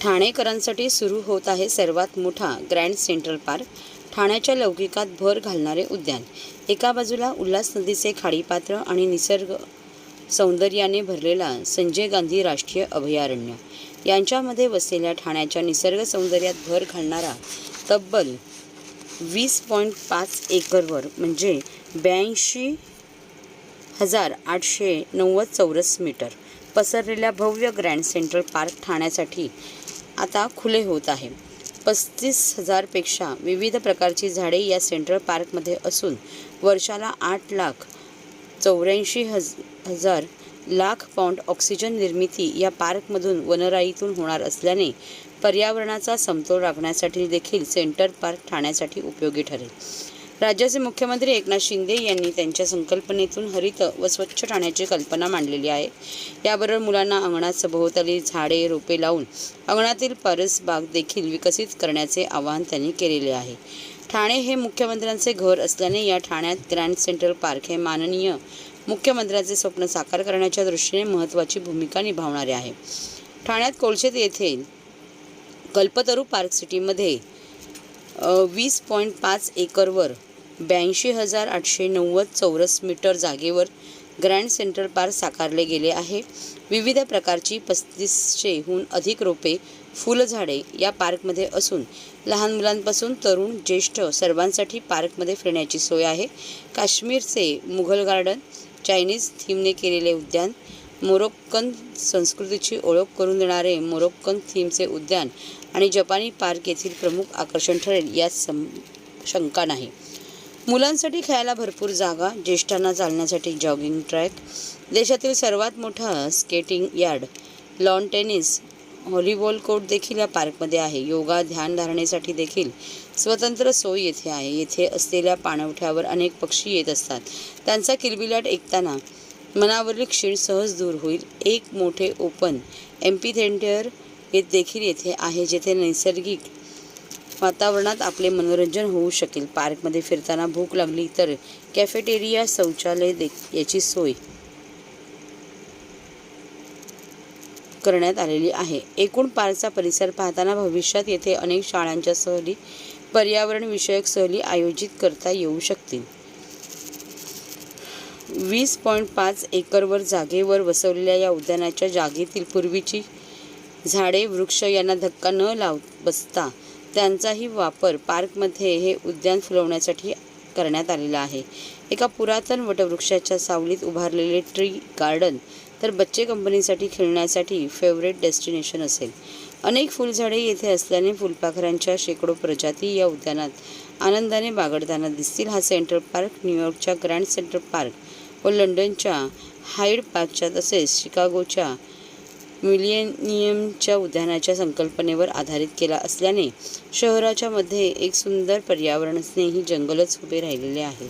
ठाणेकरांसाठी सुरू होत आहे सर्वात मोठा ग्रँड सेंट्रल पार्क ठाण्याच्या लौकिकात भर घालणारे उद्यान. एका बाजूला उल्हास नदीचे खाडीपात्र आणि निसर्ग सौंदर्याने भरलेला संजय गांधी राष्ट्रीय अभयारण्य. यांच्यामध्ये वसलेल्या ठाण्याच्या निसर्ग सौंदर्यात भर घालणारा तब्बल वीस पॉईंट पाच एकरवर म्हणजे ब्याऐंशी हजार आठशे नव्वद चौरस मीटर. पसरलेल्या भव्य ग्रँड सेंट्रल पार्क ठाण्यासाठी आता खुले होत आहे. पस्तीस हजारपेक्षा विविध प्रकारची झाडे या सेंट्रल पार्कमध्ये असून वर्षाला आठ लाख चौऱ्याऐंशी हज हजार लाख पाऊंड ऑक्सिजन निर्मिती या पार्कमधून वनराईतून होणार असल्याने पर्यावरणाचा समतोल राखण्यासाठी देखील सेंटर पार्क ठाण्यासाठी उपयोगी ठरेल. राज्याचे मुख्यमंत्री एकनाथ शिंदे यांनी त्यांच्या संकल्पनेतून हरित व स्वच्छ ठाण्याची कल्पना मांडलेली आहे. याबरोबर मुलांना अंगणात सभोवताली झाडे रोपे लावून अंगणातील परसबाग देखील विकसित करण्याचे आवाहन त्यांनी केलेले आहे. ठाणे हे मुख्यमंत्र्यांचे घर असल्याने या ठाण्यात ग्रँड सेंट्रल पार्क हे माननीय मुख्यमंत्र्यांचे स्वप्न साकार करण्याच्या दृष्टीने महत्त्वाची भूमिका निभावणारे आहे. ठाण्यात कोळशेत येथे कल्पतरू पार्क सिटीमध्ये वीस पॉईंट पाच एकरवर ब्याऐंशी हजार आठशे नव्वद चौरस मीटर जागेवर ग्रँड सेंट्रल पार्क साकारले गेले आहे. विविध प्रकारची पस्तीसशेहून अधिक रोपे फुलझाडे या पार्कमध्ये असून लहान मुलांपासून तरुण ज्येष्ठ सर्वांसाठी पार्कमध्ये फिरण्याची सोय आहे. काश्मीरचे मुघल गार्डन चायनीज थीमने केलेले उद्यान मोरोक्कन संस्कृतीची ओळख करून देणारे मोरोक्कन थीमचे उद्यान आणि जपानी पार्क येथील प्रमुख आकर्षण ठरेल यात सम शंका नाही. मुलांसाठी खेळायला भरपूर जागा ज्येष्ठांना चालण्यासाठी जॉगिंग ट्रॅक देशातील सर्वात मोठा skating yard lawn tennis volleyball court देखील या पार्कमध्ये आहे. योगा ध्यान धारणेसाठी देखील स्वतंत्र सोय येथे आहे. येथे असलेल्या पाणवठ्यावर अनेक पक्षी येत असतात. त्यांचा किलबिलाट ऐकताना मनावरील क्षीण सहज दूर होईल. एक मोठे ओपन एम्पी थेंटर हे देखील येथे आहे जेथे नैसर्गिक वातावरणात आपले मनोरंजन होऊ शकेल. पार्कमध्ये फिरताना भूक लागली तर कॅफेटेरिया शौचालय दे याची सोय करण्यात आलेली आहे. एकूण पार्कचा परिसर पाहताना भविष्यात येथे अनेक शाळांच्या सहली पर्यावरणविषयक सहली आयोजित करता येऊ शकतील. वीस पॉईंट पाच एकरवर जागेवर वसवलेल्या या उद्यानाच्या जागेतील पूर्वीची झाडे वृक्ष यांना धक्का न लाव बसता त्यांचाही वापर पार्कमध्ये हे उद्यान फुलवण्यासाठी करण्यात आलेला आहे. एका पुरातन वटवृक्षाच्या सावलीत उभारलेले ट्री गार्डन तर बच्चे कंपनीसाठी खेळण्यासाठी फेवरेट डेस्टिनेशन असेल. अनेक फुलझाडे येथे असल्याने फुलपाखरांच्या शेकडो प्रजाती या उद्यानात आनंदाने बागडताना दिसतील. हा सेंट्रल पार्क न्यूयॉर्कच्या ग्रँड सेंट्रल पार्क व लंडनच्या हाईड पार्कच्या तसेच शिकागोच्या मिलियनियमच्या उद्यानाच्या संकल्पनेवर आधारित केला असल्याने शहराच्या मध्ये एक सुंदर पर्यावरणस्नेही जंगलच उभे राहिलेले आहे.